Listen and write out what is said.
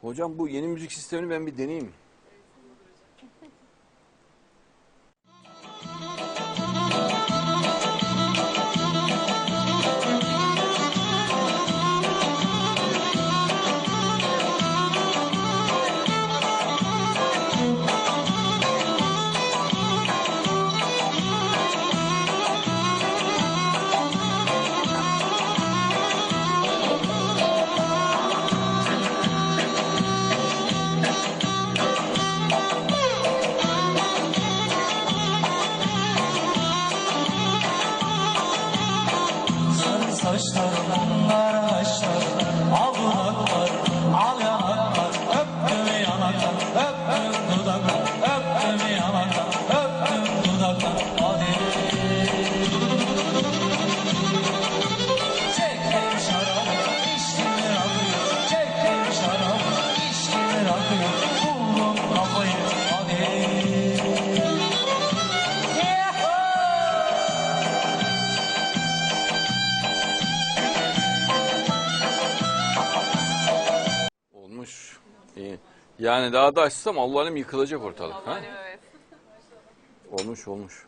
Hocam bu yeni müzik sistemini ben bir deneyeyim. Sarı saçlarından ağaçlar İyi. Yani daha da açsam Allah'ım yıkılacak ortalık. Ha? Evet. Olmuş olmuş.